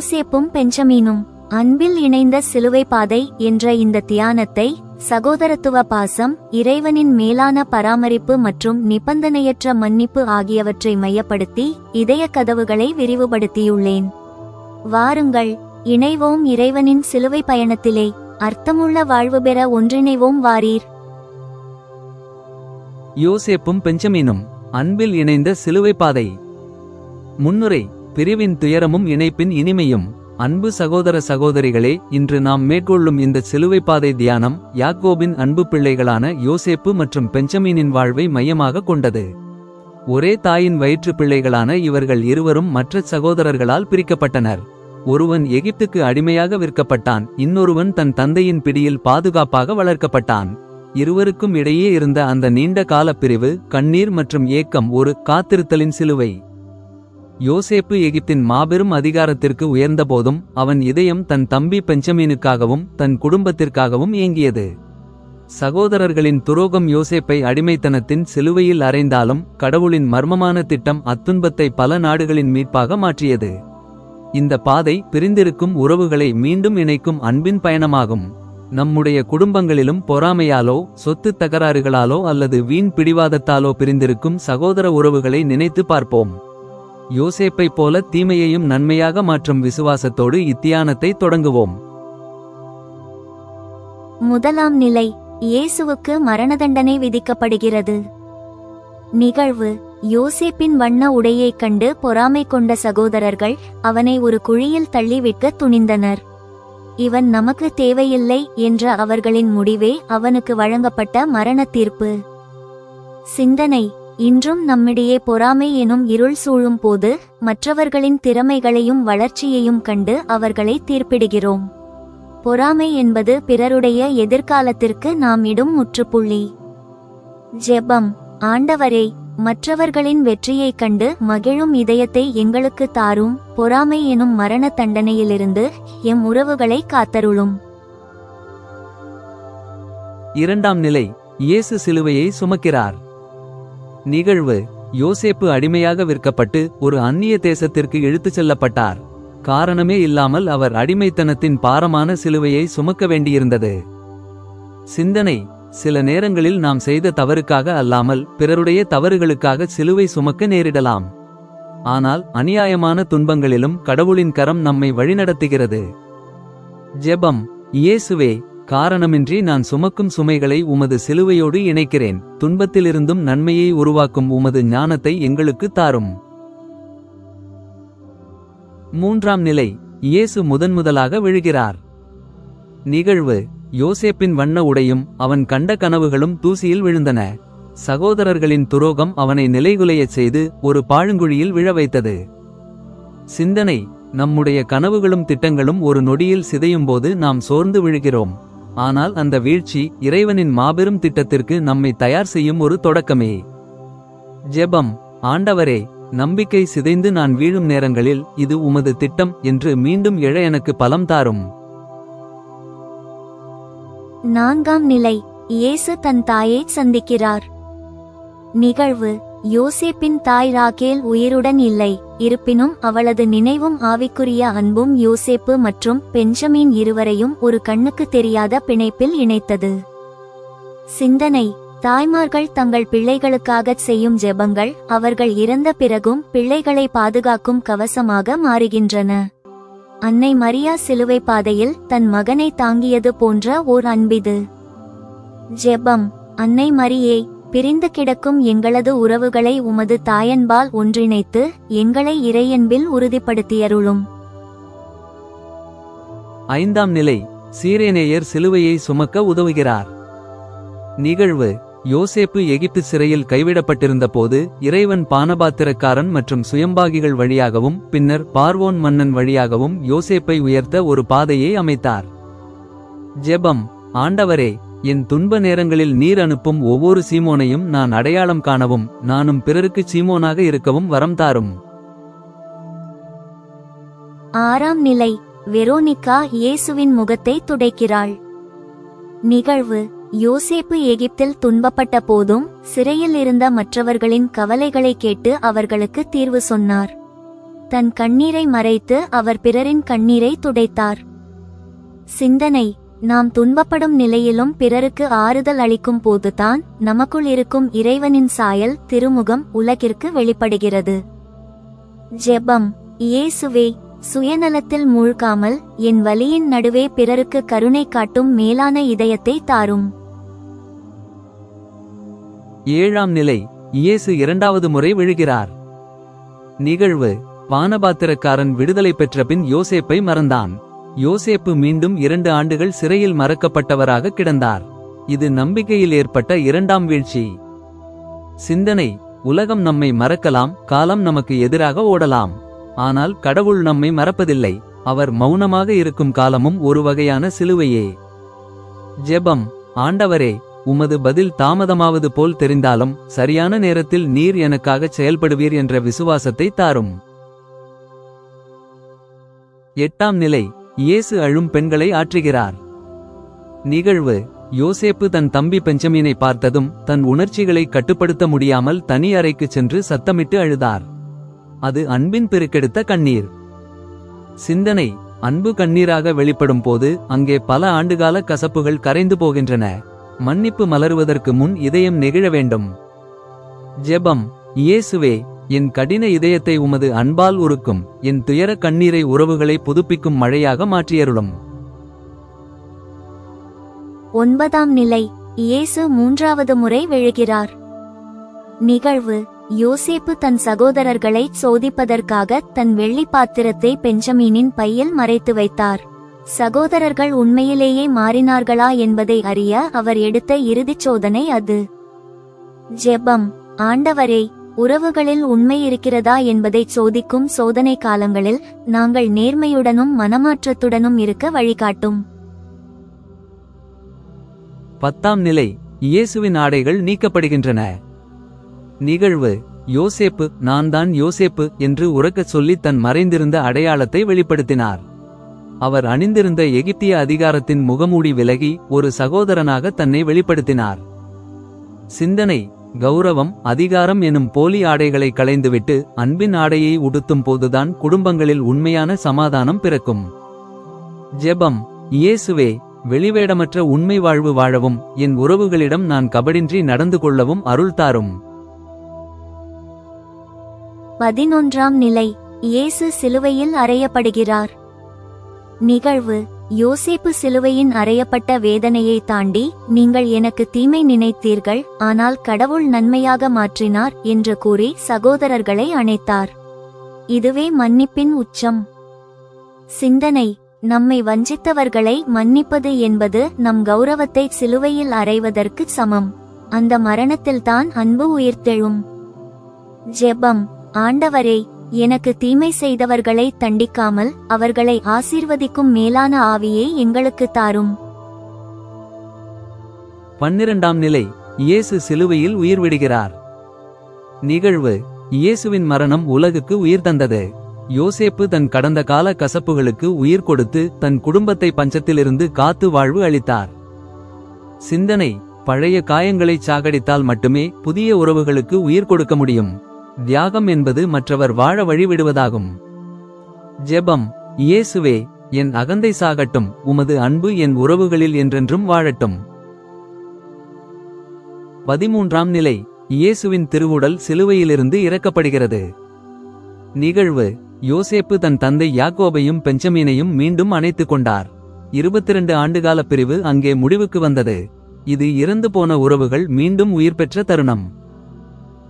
யோசேப்பும் பெஞ்சமீனும் அன்பில் இணைந்த சிலுவை பாதை என்ற இந்த தியானத்தை சகோதரத்துவ பாசம் இறைவனின் மேலான பராமரிப்பு மற்றும் நிபந்தனையற்ற மன்னிப்பு ஆகியவற்றை மையப்படுத்தி இதய கதவுகளை விரிவுபடுத்தியுள்ளேன். வாருங்கள் இணைவோம் இறைவனின் சிலுவை பயணத்திலே அர்த்தமுள்ள வாழ்வு பெற ஒன்றிணைவோம் வாரீர். யோசேப்பும் பெஞ்சமீனும் அன்பில் இணைந்த சிலுவை பாதை. முன்னுரை பிரிவின் துயரமும் இணைப்பின் இனிமையும். அன்பு சகோதர சகோதரிகளே இன்று நாம் மேற்கொள்ளும் இந்த சிலுவை பாதை தியானம் யாக்கோபின் அன்பு பிள்ளைகளான யோசேப்பு மற்றும் பெஞ்சமீனின் வாழ்வை மையமாக கொண்டது. ஒரே தாயின் வயிற்று பிள்ளைகளான இவர்கள் இருவரும் மற்ற சகோதரர்களால் பிரிக்கப்பட்டனர். ஒருவன் எகிப்துக்கு அடிமையாக விற்கப்பட்டான் இன்னொருவன் தன் தந்தையின் பிடியில் பாதுகாப்பாக வளர்க்கப்பட்டான். இருவருக்கும் இடையே இருந்த அந்த நீண்ட கால பிரிவு கண்ணீர் மற்றும் ஏக்கம் ஒரு காத்திருத்தலின் சிலுவை. யோசேப்பு எகிப்தின் மாபெரும் அதிகாரத்திற்கு உயர்ந்தபோதும் அவன் இதயம் தன் தம்பி பெஞ்சமீனுக்காகவும் தன் குடும்பத்திற்காகவும் ஏங்கியது. சகோதரர்களின் துரோகம் யோசேப்பை அடிமைத்தனத்தின் சிலுவையில் அறைந்தாலும் கடவுளின் மர்மமான திட்டம் அத்துன்பத்தை பல நாடுகளின் மீட்பாக மாற்றியது. இந்த பாதை பிரிந்திருக்கும் உறவுகளை மீண்டும் இணைக்கும் அன்பின் பயணமாகும். நம்முடைய குடும்பங்களிலும் பொறாமையாலோ சொத்து தகராறுகளாலோ அல்லது வீண் பிடிவாதத்தாலோ பிரிந்திருக்கும் சகோதர உறவுகளை நினைத்து பார்ப்போம். யோசேப்பைப் போல தீமையையும் நன்மையாக மாற்றும் விசுவாசத்தோடு இத்தியானத்தை தொடங்குவோம். முதலாம் நிலை இயேசுவுக்கு மரண தண்டனை விதிக்கப்படுகிறது. நிகழ்வு யோசேப்பின் வண்ண உடையைக் கண்டு பொறாமை கொண்ட சகோதரர்கள் அவனை ஒரு குழியில் தள்ளிவிட்க துணிந்தனர். இவன் நமக்கு தேவையில்லை என்ற அவர்களின் முடிவே அவனுக்கு வழங்கப்பட்ட மரண தீர்ப்பு. சிந்தனை இன்றும் நம்மிடையே பொறாமை எனும் இருள் சூழும் போது மற்றவர்களின் திறமைகளையும் வளர்ச்சியையும் கண்டு அவர்களை தீர்ப்பிடுகிறோம். பொறாமை என்பது பிறருடைய எதிர்காலத்திற்கு நாம் இடும் முற்றுப்புள்ளி. ஜெபம். ஆண்டவரே மற்றவர்களின் வெற்றியைக் கண்டு மகிழும் இதயத்தை எங்களுக்கு தாரும். பொறாமை எனும் மரண தண்டனையிலிருந்து எம் உறவுகளை காத்தருளும். இரண்டாம் நிலை இயேசு சிலுவையை சுமக்கிறார். நிகழ்வு. யோசேப்பு அடிமையாக விற்கப்பட்டு ஒரு அந்நிய தேசத்திற்கு இழுத்துச் செல்லப்பட்டார். காரணமே இல்லாமல் அவர் அடிமைத்தனத்தின் பாரமான சிலுவையை சுமக்க வேண்டியிருந்தது. சிந்தனை. சில நேரங்களில் நாம் செய்த தவறுக்காக அல்லாமல் பிறருடைய தவறுகளுக்காக சிலுவை சுமக்க நேரிடலாம். ஆனால் அநியாயமான துன்பங்களிலும் கடவுளின் கரம் நம்மை வழிநடத்துகிறது. ஜெபம். இயேசுவே காரணமின்றி நான் சுமக்கும் சுமைகளை உமது சிலுவையோடு இணைக்கிறேன். துன்பத்திலிருந்தும் நன்மையை உருவாக்கும் உமது ஞானத்தை எங்களுக்கு தாரும். மூன்றாம் நிலை இயேசு முதன்முதலாக விழுகிறார். நிகழ்வு யோசேப்பின் வண்ண உடையும் அவன் கண்ட கனவுகளும் தூசியில் விழுந்தன. சகோதரர்களின் துரோகம் அவனை நிலைகுலையச் செய்து ஒரு பாழுங்குழியில் விழ வைத்தது. சிந்தனை நம்முடைய கனவுகளும் திட்டங்களும் ஒரு நொடியில் சிதையும்போது நாம் சோர்ந்து விழுகிறோம். ஆனால் அந்த வீழ்ச்சி இறைவனின் மாபெரும் திட்டத்திற்கு நம்மை தயார் செய்யும் ஒரு தொடக்கமே. ஜெபம் ஆண்டவரே நம்பிக்கை சிதைந்து நான் வீழும் நேரங்களில் இது உமது திட்டம் என்று மீண்டும் எழ எனக்கு பலம் தாரும். நான்காம் நிலை இயேசு தன் தாயை சந்திக்கிறார். நிகழ்வு யோசேப்பின் தாய் ராகேல் உயிருடன் இல்லை. இருப்பினும் அவளது நினைவும் ஆவிக்குரிய அன்பும் யோசேப்பு மற்றும் பெஞ்சமின் இருவரையும் ஒரு கண்ணுக்கு தெரியாத பிணைப்பில் இணைத்தது. சிந்தனை. தாய்மார்கள் தங்கள் பிள்ளைகளுக்காகச் செய்யும் ஜெபங்கள் அவர்கள் இறந்த பிறகும் பிள்ளைகளை பாதுகாக்கும் கவசமாக மாறுகின்றன. அன்னை மரியா சிலுவை பாதையில் தன் மகனை தாங்கியது போன்ற ஓர் அன்பிது. ஜெபம். அன்னை மரியே பிரிந்து கிடக்கும் எங்களது உறவுகளை உமது தாயன்பால் ஒன்றிணைத்து எங்களை இறையன்பில் உறுதிப்படுத்தியருளும். ஐந்தாம் நிலை சீரேனேயர் சிலுவையை சுமக்க உதவுகிறார். நிகழ்வு யோசேப்பு எகிப்து சிறையில் கைவிடப்பட்டிருந்த போது இறைவன் பானபாத்திரக்காரன் மற்றும் சுயம்பாகிகள் வழியாகவும் பின்னர் பார்வோன் மன்னன் வழியாகவும் யோசேப்பை உயர்த்த ஒரு பாதையை அமைத்தார். ஜெபம் ஆண்டவரே என் துன்ப நேரங்களில் நீர் அனுப்பும் ஒவ்வொரு சீமோனையும் நான் அடையாளம் காணவும் நானும் பிறருக்கு சீமோனாக இருக்கவும் வரம் தாரும். ஆறாம் நிலை வெரோனிகா இயேசுவின் முகத்தை துடைக்கிறாள். நிகழ்வு யோசேப்பு எகிப்தில் துன்பப்பட்ட போதும் சிறையில் இருந்த மற்றவர்களின் கவலைகளை கேட்டு அவர்களுக்கு தீர்வு சொன்னார். தன் கண்ணீரை மறைத்து அவர் பிறரின் கண்ணீரை துடைத்தார். சிந்தனை நாம் துன்பப்படும் நிலையிலும் பிறருக்கு ஆறுதல் அளிக்கும் போதுதான் நமக்குள் இருக்கும் இறைவனின் சாயல் திருமுகம் உலகிற்கு வெளிப்படுகிறது. ஜெபம். இயேசுவே சுயநலத்தில் மூழ்காமல் என் வலியின் நடுவே பிறருக்கு கருணை காட்டும் மேலான இதயத்தை தாரும். ஏழாம் நிலை. இயேசு இரண்டாவது முறை விழுகிறார். நிகழ்வு. பானபாத்திரக்காரன் விடுதலை பெற்ற பின் யோசேப்பை மறந்தான். யோசேப்பு மீண்டும் இரண்டு ஆண்டுகள் சிறையில் மறக்கப்பட்டவராக கிடந்தார். இது நம்பிக்கையில் ஏற்பட்ட இரண்டாம் வீழ்ச்சி. சிந்தனை உலகம் நம்மை மறக்கலாம் காலம் நமக்கு எதிராக ஓடலாம். ஆனால் கடவுள் நம்மை மறப்பதில்லை அவர் மௌனமாக இருக்கும் காலமும் ஒரு வகையான சிலுவையே. ஜெபம் ஆண்டவரே உமது பதில் தாமதமாவது போல் தெரிந்தாலும் சரியான நேரத்தில் நீர் எனக்காகச் செயல்படுவீர் என்ற விசுவாசத்தை தாரும். எட்டாம் நிலை இயேசு அழும் பெண்களை ஆற்றுகிறார். நிகழ்வு. யோசேப்பு தன் தம்பி பெஞ்சமீனை பார்த்ததும் தன் உணர்ச்சிகளை கட்டுப்படுத்த முடியாமல் தனி அறைக்குச் சென்று சத்தமிட்டு அழுதார். அது அன்பின் பெருக்கெடுத்த கண்ணீர். சிந்தனை. அன்பு கண்ணீராக வெளிப்படும் போது அங்கே பல ஆண்டுகால கசப்புகள் கரைந்து போகின்றன. மன்னிப்பு மலருவதற்கு முன் இதயம் நெகிழ வேண்டும். ஜெபம். இயேசுவே என் கடின இதயத்தை உமது அன்பால் உருக்கும் என் துயர கண்ணீரை உறவுகளை புதுப்பிக்கும் மழையாக மாற்றியருளும். ஒன்பதாம் நிலை இயேசு மூன்றாவது முறை விழுகிறார். நிகழ்வு யோசேப்பு தன் சகோதரர்களை சோதிப்பதற்காக தன் வெள்ளி பாத்திரத்தை பெஞ்சமீனின் பையில் மறைத்து வைத்தார். சகோதரர்கள் உண்மையிலேயே மாறினார்களா என்பதை அறிய அவர் எடுத்த இறுதிச் சோதனை அது. ஜெபம் ஆண்டவரே உறவுகளில் உண்மை இருக்கிறதா என்பதை சோதிக்கும் சோதனை காலங்களில் நாங்கள் நேர்மையுடனும் மனமாற்றத்துடனும் இருக்க வழிகாட்டும். பத்தாம் நிலை இயேசுவின் ஆடைகள் நீக்கப்படுகின்றன. நிகழ்வு யோசேப்பு நான் தான் யோசேப்பு என்று உறக்கச் சொல்லி தன் மறைந்திருந்த அடையாளத்தை வெளிப்படுத்தினார். அவர் அணிந்திருந்த எகிப்திய அதிகாரத்தின் முகமூடி விலகி ஒரு சகோதரனாக தன்னை வெளிப்படுத்தினார். சிந்தனை கௌரவம் அதிகாரம் எனும் போலி ஆடைகளை களைந்துவிட்டு அன்பின் ஆடையை உடுத்தும் போதுதான் குடும்பங்களில் உண்மையான சமாதானம் பிறக்கும். ஜெபம் இயேசுவே வெளிவேடமற்ற உண்மை வாழ்வு வாழவும் என் உறவுகளிடம் நான் கபடின்றி நடந்து கொள்ளவும் அருள் தாரும். பதினொன்றாம் நிலை இயேசு சிலுவையில் அறையப்படுகிறார். நிகழ்வு யோசேப்பு சிலுவையின் அறையப்பட்ட வேதனையை தாண்டி நீங்கள் எனக்கு தீமை நினைத்தீர்கள் ஆனால் கடவுள் நன்மையாக மாற்றினார் என்று கூறி சகோதரர்களை அணைத்தார். இதுவே மன்னிப்பின் உச்சம். சிந்தனை. நம்மை வஞ்சித்தவர்களை மன்னிப்பது என்பது நம் கௌரவத்தை சிலுவையில் அறைவதற்கு சமம். அந்த மரணத்தில்தான் அன்பு உயிர்த்தெழும். ஜெபம். ஆண்டவரே எனக்கு தீமை செய்தவர்களை தண்டிக்காமல் அவர்களை ஆசீர்வதிக்கும் மேலான ஆவியை எங்களுக்கு தாரும். பன்னிரண்டாம் நிலை இயேசு சிலுவையில் உயிர் விடுகிறார். நிகழ்வு இயேசுவின் மரணம் உலகுக்கு உயிர் தந்தது. யோசேப்பு தன் கடந்த கால கசப்புகளுக்கு உயிர் கொடுத்து தன் குடும்பத்தை பஞ்சத்திலிருந்து காத்து வாழ்வு அளித்தார். சிந்தனை பழைய காயங்களை சாகடித்தால் மட்டுமே புதிய உறவுகளுக்கு உயிர் கொடுக்க முடியும். தியாகம் என்பது மற்றவர் வாழ வழிவிடுவதாகும். ஜெபம் இயேசுவே என் அகந்தை சாகட்டும் உமது அன்பு என் உறவுகளில் என்றென்றும் வாழட்டும். பதிமூன்றாம் நிலை இயேசுவின் திருவுடல் சிலுவையிலிருந்து இறக்கப்படுகிறது. நிகழ்வு யோசேப்பு தன் தந்தை யாக்கோபையும் பெஞ்சமீனையும் மீண்டும் அணைத்துக் கொண்டார். இருபத்திரண்டு ஆண்டுகால பிரிவு அங்கே முடிவுக்கு வந்தது. இது இறந்து போன உறவுகள் மீண்டும் உயிர் பெற்ற தருணம்.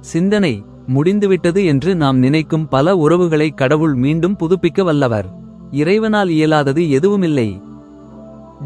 சிந்தனை முடிந்துவிட்டது என்று நாம் நினைக்கும் பல உறவுகளை கடவுள் மீண்டும் புதுப்பிக்க வல்லவர். இறைவனால் இயலாதது எதுவுமில்லை.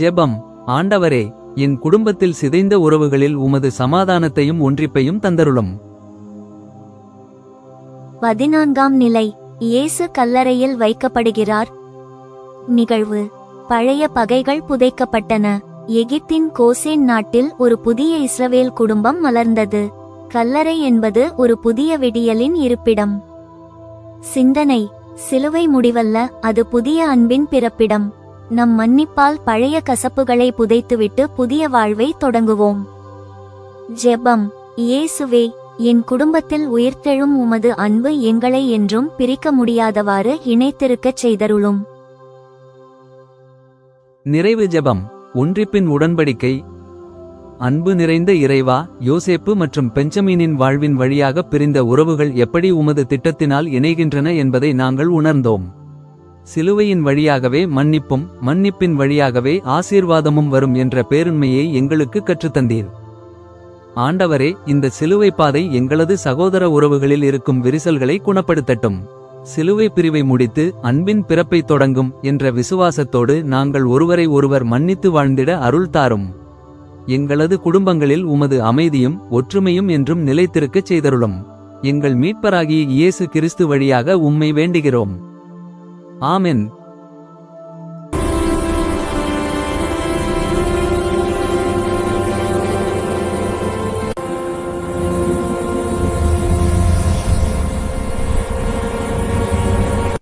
ஜெபம். ஆண்டவரே என் குடும்பத்தில் சிதைந்த உறவுகளில் உமது சமாதானத்தையும் ஒன்றிப்பையும் தந்தருளும். பதினான்காம் நிலை. இயேசு கல்லறையில் வைக்கப்படுகிறார். நிகழ்வு. பழைய பகைகள் புதைக்கப்பட்டன. எகிப்தின் கோசேன் நாட்டில் ஒரு புதிய இஸ்ரவேல் குடும்பம் மலர்ந்தது. கல்லறை என்பது ஒரு புதிய விடியலின் இருப்பிடம். சிந்தனை சிலுவை முடிவல்ல அது புதிய அன்பின் பிறப்பிடம். நம் மன்னிப்பால் பழைய கசப்புகளை புதைத்துவிட்டு புதிய வாழ்வை தொடங்குவோம். ஜெபம் இயேசுவே என் குடும்பத்தில் உயிர்த்தெழும் உமது அன்பு எங்களை என்றும் பிரிக்க முடியாதவாறு இணைத்திருக்கச் செய்தருளும். நிறைவு ஜெபம் ஒன்றிப்பின் உடன்படிக்கை அன்பு நிறைந்த இறைவா யோசேப்பு மற்றும் பெஞ்சமீனின் வாழ்வின் வழியாக பிரிந்த உறவுகள் எப்படி உமது திட்டத்தினால் இணைகின்றன என்பதை நாங்கள் உணர்ந்தோம். சிலுவையின் வழியாகவே மன்னிப்பும் மன்னிப்பின் வழியாகவே ஆசீர்வாதமும் வரும் என்ற பேருண்மையை எங்களுக்கு கற்றுத்தந்தீர். ஆண்டவரே இந்த சிலுவை பாதை எங்களது சகோதர உறவுகளில் இருக்கும் விரிசல்களை குணப்படுத்தட்டும். சிலுவை பிரிவை முடித்து அன்பின் பிறப்பை தொடங்கும் என்ற விசுவாசத்தோடு நாங்கள் ஒருவரை ஒருவர் மன்னித்து வாழ்ந்திட அருள் தாரும். எங்களது குடும்பங்களில் உமது அமைதியும் ஒற்றுமையும் என்றும் நிலைத்திருக்கச் செய்தருளும். எங்கள் மீட்பராகிய இயேசு கிறிஸ்து வழியாக உம்மை வேண்டுகிறோம். ஆமென்.